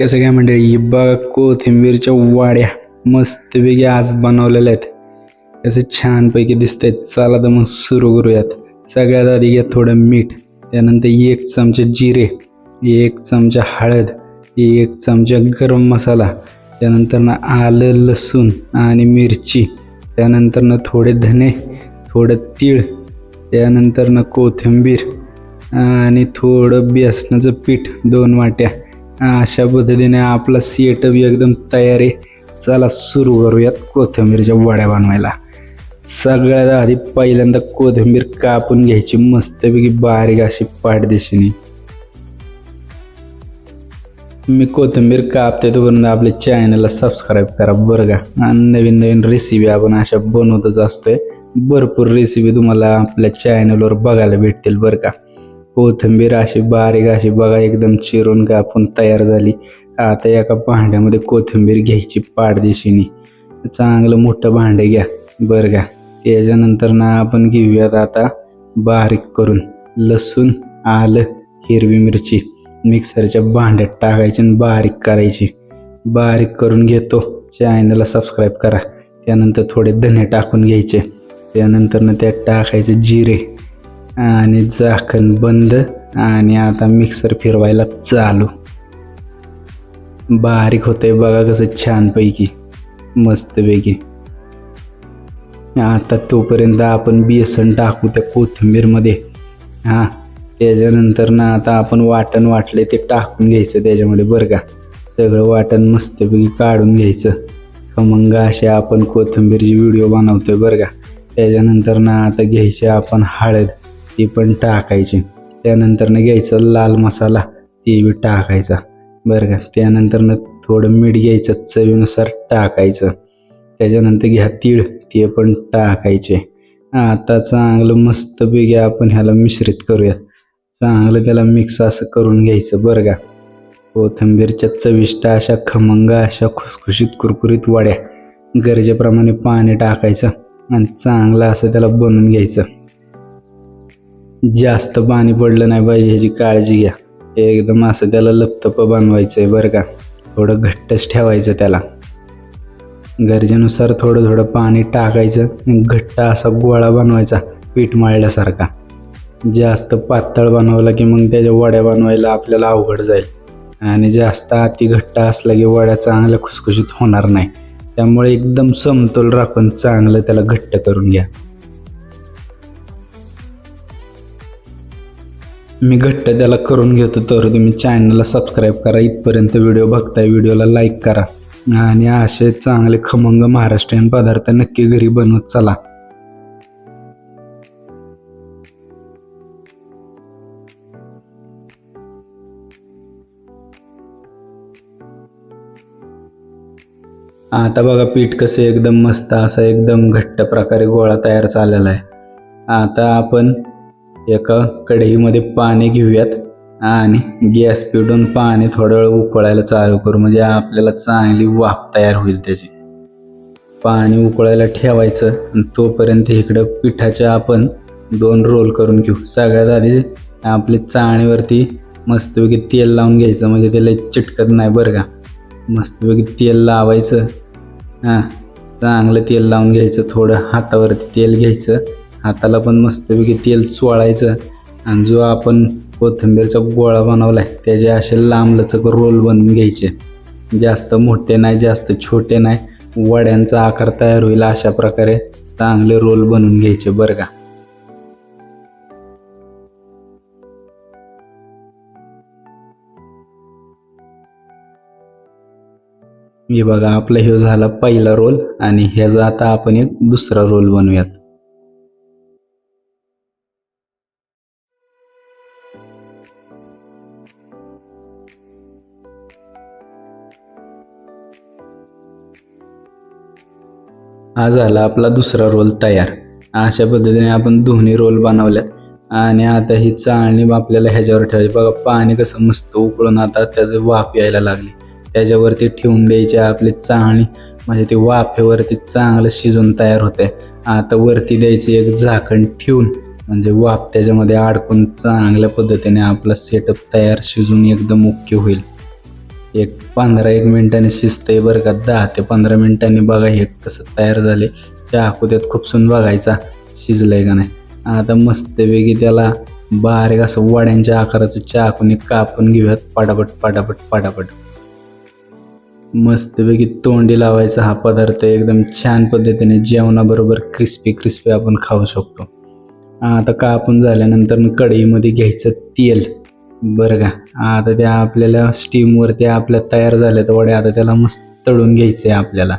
कसं काय म्हणजे ही बघा कोथिंबीरच्या वाड्या मस्तपैकी आज बनवलेल्या आहेत. असे छानपैकी दिसत आहेत चला तर मग सुरू करूयात. सगळ्यात आधी घ्या थोडं मीठ. त्यानंतर एक चमचे जिरे एक चमचा हळद एक चमचा गरम मसाला त्यानंतर ना आलं लसूण आणि मिरची त्यानंतर ना थोडे धने थोडं तीळ त्यानंतर ना कोथिंबीर आणि थोडं बेसनाचं पीठ दोन वाट्या. अशा पद्धतीने आपला सेटअप एकदम तयार आहे. चला सुरू करूयात कोथिंबीरच्या वड्या बनवायला. सगळ्यात आधी पहिल्यांदा कोथिंबीर कापून घ्यायची मस्तपैकी बारीक अशी पाठदिशीने मी कोथिंबीर कापते तोपर्यंत आपल्या चॅनलला सबस्क्राईब करा बरं का. आणि नवीन नवीन रेसिपी आपण अशा बनवतच असतोय. भरपूर रेसिपी तुम्हाला आपल्या चॅनलवर बघायला भेटतील बरं का. कोथिंबीर अशी बारीक अशी बघा एकदम चिरून कापून तयार झाली. आता एका भांड्यामध्ये कोथिंबीर घ्यायची पाठदिशीने चांगलं मोठं भांडे घ्या बरं का. त्याच्यानंतर ना आपण घेऊयात आता बारीक करून लसूण आलं हिरवी मिरची. मिक्सरच्या भांड्यात टाकायची आणि बारीक करायची. बारीक करून घेतो. चॅनलला सबस्क्राईब करा. त्यानंतर थोडे धने टाकून घ्यायचे. त्यानंतर ना त्यात टाकायचे जिरे. आणि झाकण बंद आणि आता मिक्सर फिरवायला चालू. बारीक होतंय बघा कसं छानपैकी मस्तपैकी. आता तोपर्यंत आपण बेसन टाकू त्या कोथिंबीरमध्ये. हां त्याच्यानंतर ना आता आपण वाटण वाटले ते टाकून घ्यायचं त्याच्यामध्ये बरं का. सगळं वाटण मस्तपैकी काढून घ्यायचं. खमंग असे आपण कोथिंबीरची व्हिडिओ बनवतोय बरं का. त्याच्यानंतर ना आता घ्यायचे आपण हळद. ती पण टाकायची. त्यानंतरनं घ्यायचा लाल मसाला ते बी टाकायचा. बरं का? त्यानंतरनं थोडं मीठ घ्यायचं चवीनुसार टाकायचं. त्याच्यानंतर घ्या तीळ ते पण टाकायचे. आता चांगलं मस्तपैकी आपण ह्याला मिश्रित करूयात. चांगलं त्याला मिक्स असं करून घ्यायचं बरं का? कोथिंबीरच्या चविष्ट अशा खमंग अशा खुसखुशीत कुरकुरीत वड्या. गरजेप्रमाणे पाणी टाकायचं आणि चांगलं असं त्याला बनवून घ्यायचं. जास्त पाणी पडलं नाही पाहिजे ह्याची काळजी घ्या. एकदम असं त्याला लपतप बनवायचं आहे बरं का. थोडं घट्टच ठेवायचं त्याला. गरजेनुसार थोडं थोडं पाणी टाकायचं आणि घट्ट असा गोळा बनवायचा पीठ मळल्यासारखा. जास्त पातळ बनवला की मग त्याच्या वड्या बनवायला आपल्याला अवघड जाईल. आणि जास्त अति घट्ट असला की वड्या चांगल्या खुसखुशीत होणार नाही. त्यामुळे एकदम समतोल राखून चांगलं त्याला घट्ट करून घ्या. मी घट्ट त्याला करून घेतो तर तुम्ही चॅनलला सबस्क्राईब करा. इथपर्यंत व्हिडिओ बघताय व्हिडिओला लाईक करा. आणि असे चांगले खमंग महाराष्ट्रीयन पदार्थ नक्की घरी बनवत चला. आता बघा पीठ कसं एकदम मस्त असा एकदम घट्ट प्रकारे गोळा तयार झालेला आहे. आता आपण एका कढईमध्ये पाणी घेऊयात आणि गॅस पेटून पाणी थोडा वेळ उकळायला चालू करू. म्हणजे आपल्याला चांगली वाफ तयार होईल त्याची. पाणी उकळायला ठेवायचं आणि तोपर्यंत इकडं पिठाच्या आपण दोन रोल करून घेऊ. सगळ्यात आधी आपली चाळणीवरती मस्तपैकी तेल लावून घ्यायचं. म्हणजे त्याला चिटकत नाही बरं का. मस्तपैकी तेल लावायचं. हां चांगलं तेल लावून घ्यायचं. थोडं हातावरती तेल घ्यायचं. हाताला पण मस्तपैकी तेल चोळायचं. आणि जो आपण कोथिंबीरचा गोळा बनवला आहे त्याचे असे लांबलचक रोल बनवून घ्यायचे. जास्त मोठे नाही जास्त छोटे नाही वड्यांचा आकार तयार होईल अशा प्रकारे चांगले रोल बनवून घ्यायचे बरं का. हे बघा आपला ह्यो झाला पहिला रोल आणि ह्याचा आता आपण एक दुसरा रोल बनवूयात. हा झाला आपला दुसरा रोल तयार. अशा पद्धतीने आपण दोन्ही रोल बनवल्यात. आणि आता ही चाळणी आपल्याला ह्याच्यावर ठेवायची. बघा पाणी कसं मस्त उकळून आता त्याचं वाफ यायला लागली. त्याच्यावरती ठेवून द्यायची आपली चाळणी. म्हणजे ती वाफेवरती चांगलं शिजून तयार होते. आता वरती द्यायची एक झाकण ठेवून. म्हणजे वाफ त्याच्यामध्ये अडकून चांगल्या पद्धतीने आपला सेटअप तयार शिजून एकदम मुख्य होईल. एक पंधरा एक मिनिटांनी शिजतंय बरं का. दहा ते पंधरा मिनिटांनी बघा हे कसं तयार झाले चहा त्यात खुपसून बघायचा. शिजलंय का नाही? आता मस्तपैकी त्याला बारीक असं वड्यांच्या आकाराचं चाकूने कापून घेऊयात. पटापट पटापट पटापट. मस्तपैकी तोंडी लावायचा हा पदार्थ. एकदम छान पद्धतीने जेवणाबरोबर क्रिस्पी क्रिस्पी आपण खाऊ शकतो. आता कापून झाल्यानंतर कढईमध्ये घ्यायचं तेल. बरं का. आता त्या आपल्याला स्टीमवरती आपल्या तयार झाल्यात वड्या आता त्याला मस्त तळून घ्यायचं आहे आपल्याला.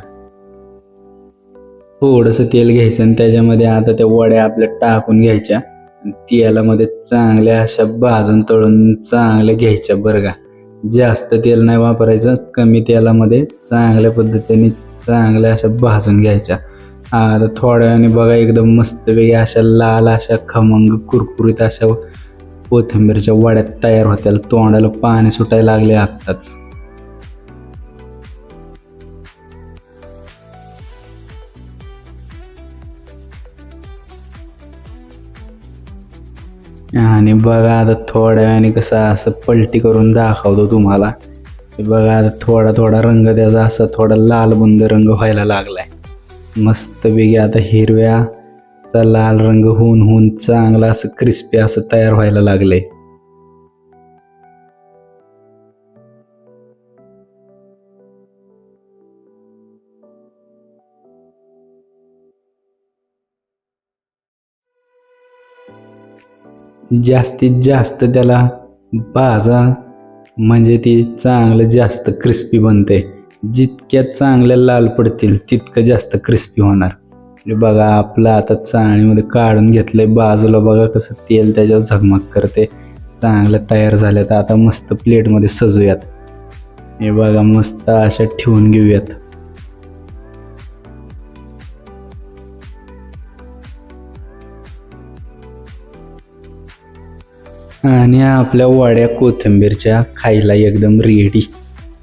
थोडंसं तेल घ्यायचं आणि त्याच्यामध्ये आता त्या वड्या आपल्या टाकून घ्यायच्या. तेलामध्ये चांगल्या अशा भाजून तळून चांगल्या घ्यायच्या बरं का. जास्त तेल नाही वापरायचं कमी तेलामध्ये चांगल्या पद्धतीने चांगल्या अशा भाजून घ्यायच्या. आता थोड्या वेळाने बघा एकदम मस्त वेगळ्या अशा लाल अशा खमंग कुरकुरीत अशा कोथिंबीरच्या वड्यात तयार होत्याला तोंडाला पाणी सुटायला लागले आत्ताच. आणि बघा आता थोड्या वेळाने कसं असं पलटी करून दाखवतो तुम्हाला. बघा आता थोडा थोडा रंग त्याचा असा थोडा लाल बुंद रंग व्हायला लागलाय. मस्तपैकी आता हिरव्या हिरव्याचा लाल रंग होऊन होऊन चांगला असं क्रिस्पी असं तयार व्हायला लागलंय. जास्तीत जास्त त्याला भाजा म्हणजे ती चांगलं जास्त क्रिस्पी बनते. जितक्या चांगल्या लाल पडतील तितकं जास्त क्रिस्पी होणार. बघा आपलं आता चाळणीमध्ये काढून घेतलंय. बाजूला बघा कसं तेल त्याच्यावर झगमग करते. चांगलं तयार झालं तर आता मस्त प्लेटमध्ये सजूयात. हे बघा मस्त अशा ठेवून घेऊयात. आणि आपल्या वाड्या कोथिंबीरच्या खायला एकदम रेडी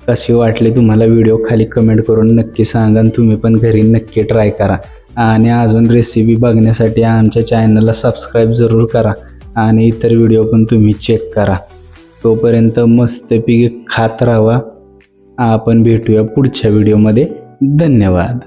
कशी वाटली तुम्हाला व्हिडिओ खाली कमेंट करून नक्की सांगा आणि तुम्ही पण घरी नक्की ट्राय करा. आणि अजून रेसिपी बघण्यासाठी आमच्या चॅनलला सबस्क्राईब जरूर करा आणि इतर व्हिडिओ पण तुम्ही चेक करा. तोपर्यंत मस्तपैकी खात राहा. आपण भेटूया पुढच्या व्हिडिओमध्ये धन्यवाद.